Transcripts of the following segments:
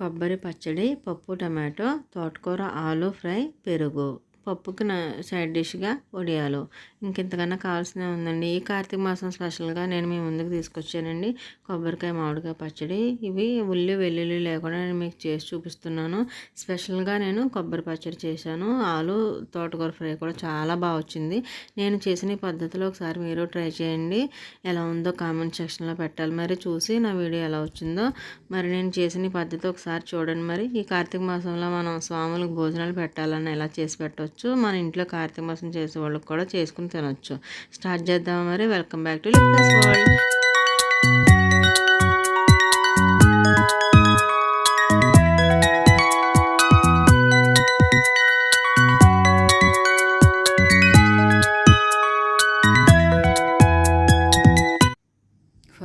కొబ్బరి పచ్చడి పప్పు టమాటో తోటకూర ఆలు ఫ్రై పెరుగు. పప్పుకి నా సైడ్ డిష్గా వడియాలు. ఇంకెంతకన్నా కావాల్సిన ఉందండి. ఈ కార్తీక మాసం స్పెషల్గా నేను మీ ముందుకు తీసుకొచ్చానండి. కొబ్బరికాయ మామిడికాయ పచ్చడి. ఇవి ఉల్లి వెల్లుల్లి లేకుండా నేను మీకు చేసి చూపిస్తున్నాను. స్పెషల్గా నేను కొబ్బరి పచ్చడి చేశాను. ఆలు తోటకూర ఫ్రై కూడా చాలా బాగా వచ్చింది. నేను చేసిన పద్ధతిలో ఒకసారి మీరు ట్రై చేయండి. ఎలా ఉందో కామెంట్ సెక్షన్లో పెట్టాలి. మరి చూసి నా వీడియో ఎలా వచ్చిందో. మరి నేను చేసిన పద్ధతి ఒకసారి చూడండి మరి. ఈ కార్తీక మాసంలో మనం స్వాములకు భోజనాలు పెట్టాలని ఎలా చేసి పెట్టవచ్చు మన ఇంట్లో కార్తీక మాసం చేసే వాళ్ళకి కూడా చేసుకుని తినొచ్చు. స్టార్ట్ చేద్దాం మరి? Welcome back to Liptus world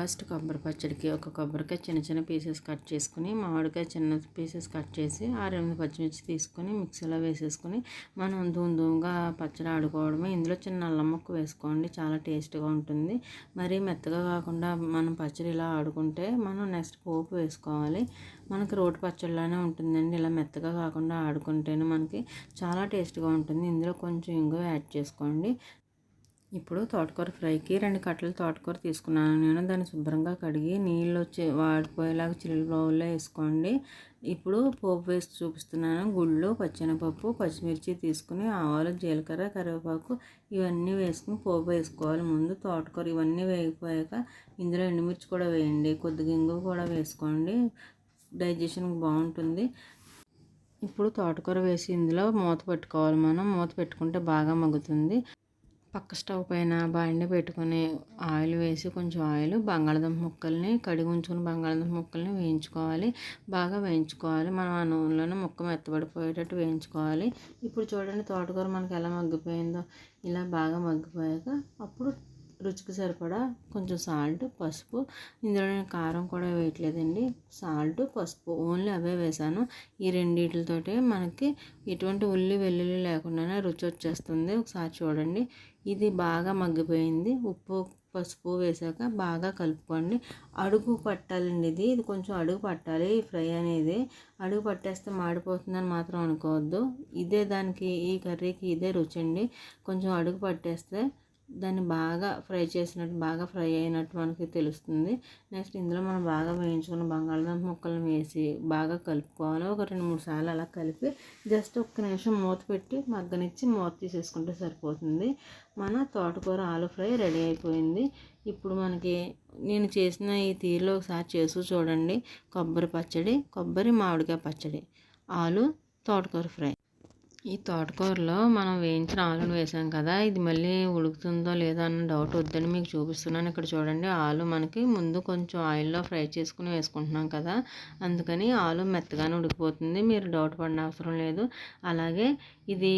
first కొబ్బరి పచ్చడికి ఒక కొబ్బరికాయ చిన్న చిన్న పీసెస్ కట్ చేసుకుని మామిడికాయ చిన్న పీసెస్ కట్ చేసి ఆ రెండు పచ్చిమిర్చి తీసుకొని మిక్సీలో వేసేసుకుని మనం దూమ్ దూమ్గా పచ్చడి ఆడుకోవడమే. ఇందులో చిన్న అల్లం ముక్క వేసుకోండి చాలా టేస్ట్గా ఉంటుంది. మరీ మెత్తగా కాకుండా మనం పచ్చడి ఇలా ఆడుకుంటే మనం నెక్స్ట్ పోపు వేసుకోవాలి. మనకి రోటి పచ్చడిలానే ఉంటుందండి. ఇలా మెత్తగా కాకుండా ఆడుకుంటేనే మనకి చాలా టేస్ట్గా ఉంటుంది. ఇందులో కొంచెం ఇంగువ యాడ్ చేసుకోండి. ఇప్పుడు తోటకూర ఫ్రైకి రెండు కట్టలు తోటకూర తీసుకున్నాను. నేను దాన్ని శుభ్రంగా కడిగి నీళ్ళు వచ్చి వాడిపోయేలాగా చిల్లు బౌల్లో వేసుకోండి. ఇప్పుడు పోపు వేసి చూపిస్తున్నాను. గుళ్ళు పచ్చెనపప్పు పచ్చిమిర్చి తీసుకుని ఆవాలు జీలకర్ర కరివేపాకు ఇవన్నీ వేసుకుని పోపు వేసుకోవాలి. ముందు తోటకూర ఇవన్నీ వేగిపోయాక ఇందులో ఎండుమిర్చి కూడా వేయండి. కొద్దిగా ఇంగు కూడా వేసుకోండి. డైజెషన్ బాగుంటుంది. ఇప్పుడు తోటకూర వేసి ఇందులో మూత పెట్టుకోవాలి మనం. మూత పెట్టుకుంటే బాగా మగ్గుతుంది. పక్క స్టవ్ పైన బాండి పెట్టుకుని ఆయిల్ వేసి కొంచెం ఆయిల్ బంగాళదుంప ముక్కల్ని కడిగి ఉంచుకుని బంగాళదుంప ముక్కల్ని వేయించుకోవాలి. బాగా వేయించుకోవాలి. మనం ఆ నూనెలోనే ముక్క మెత్తబడిపోయేటట్టు వేయించుకోవాలి. ఇప్పుడు చూడండి తోటకూర మనకి ఎలా మగ్గిపోయిందో. ఇలా బాగా మగ్గిపోయాక అప్పుడు రుచికి సరిపడా కొంచెం సాల్ట్ పసుపు. ఇందులో నేను కారం కూడా వేయట్లేదండి. సాల్ట్ పసుపు ఓన్లీ అవే వేసాను. ఈ రెండింటితోటే మనకి ఎటువంటి ఉల్లి వెల్లుల్లి లేకుండానే రుచి వచ్చేస్తుంది. ఒకసారి చూడండి. ఇది బాగా మగ్గిపోయింది. ఉప్పు పసుపు వేసాక బాగా కలుపుకోండి. అడుగు పట్టాలండి ఇది. ఇది కొంచెం అడుగు పట్టాలి ఫ్రై అనేది. అడుగు పట్టేస్తే మాడిపోతుందని మాత్రం అనుకోవద్దు. ఇదే దానికి ఈ కర్రీకి ఇదే రుచి అండి కొంచెం అడుగు పట్టేస్తే దాన్ని బాగా ఫ్రై చేసినట్టు బాగా ఫ్రై అయినట్టు మనకి తెలుస్తుంది. నెక్స్ట్ ఇందులో మనం బాగా వేయించుకున్న బంగాళదుంప ముక్కలను వేసి బాగా కలుపుకోవాలి. ఒక రెండు మూడు సార్లు అలా కలిపి జస్ట్ ఒక్క నిమిషం మూత పెట్టి మగ్గనిచ్చి మూత తీసేసుకుంటే సరిపోతుంది. మన తోటకూర ఆలు ఫ్రై రెడీ అయిపోయింది. ఇప్పుడు మనకి నేను చేసిన ఈ తీరులో ఒకసారి చేసి చూడండి. కొబ్బరి పచ్చడి కొబ్బరి మామిడికాయ పచ్చడి ఆలు తోటకూర ఫ్రై. ఈ తోటకూరలో మనం వేయించిన ఆలును వేసాం కదా ఇది మళ్ళీ ఉడుకుతుందో లేదో అన్న డౌట్ వద్దని మీకు చూపిస్తున్నాను. ఇక్కడ చూడండి ఆలు మనకి ముందు కొంచెం ఆయిల్లో ఫ్రై చేసుకుని వేసుకుంటున్నాం కదా అందుకని ఆలు మెత్తగానే ఉడికిపోతుంది. మీరు డౌట్ పడిన అవసరం లేదు. అలాగే ఇది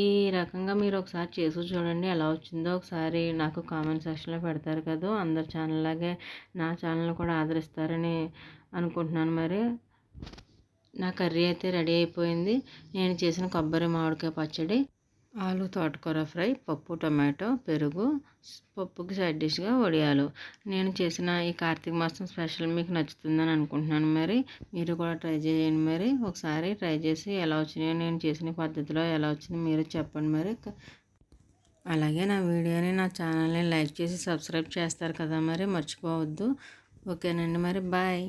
ఈ రకంగా మీరు ఒకసారి చేసి చూడండి ఎలా వచ్చిందో. ఒకసారి నాకు కామెంట్ సెక్షన్లో పెడతారు కదా అందరి ఛానల్ లాగే నా ఛానల్ కూడా ఆదరిస్తారని అనుకుంటున్నాను మరి. నా కర్రీ అయితే రెడీ అయిపోయింది. నేను చేసిన కొబ్బరి మామిడికాయ పచ్చడి ఆలు తోటకూర ఫ్రై పప్పు టొమాటో పెరుగు పప్పుకి సైడ్ డిష్గా వడియాలు. నేను చేసిన ఈ కార్తీక మాసం స్పెషల్ మీకు నచ్చుతుందని అనుకుంటున్నాను మరి. మీరు కూడా ట్రై చేయండి మరి. ఒకసారి ట్రై చేసి ఎలా వచ్చినాయో నేను చేసిన పద్ధతిలో ఎలా వచ్చిందో మీరు చెప్పండి మరి. అలాగే నా వీడియోని నా ఛానల్ని లైక్ చేసి సబ్స్క్రైబ్ చేస్తారు కదా మరి మర్చిపోవద్దు. ఓకేనండి మరి. బాయ్.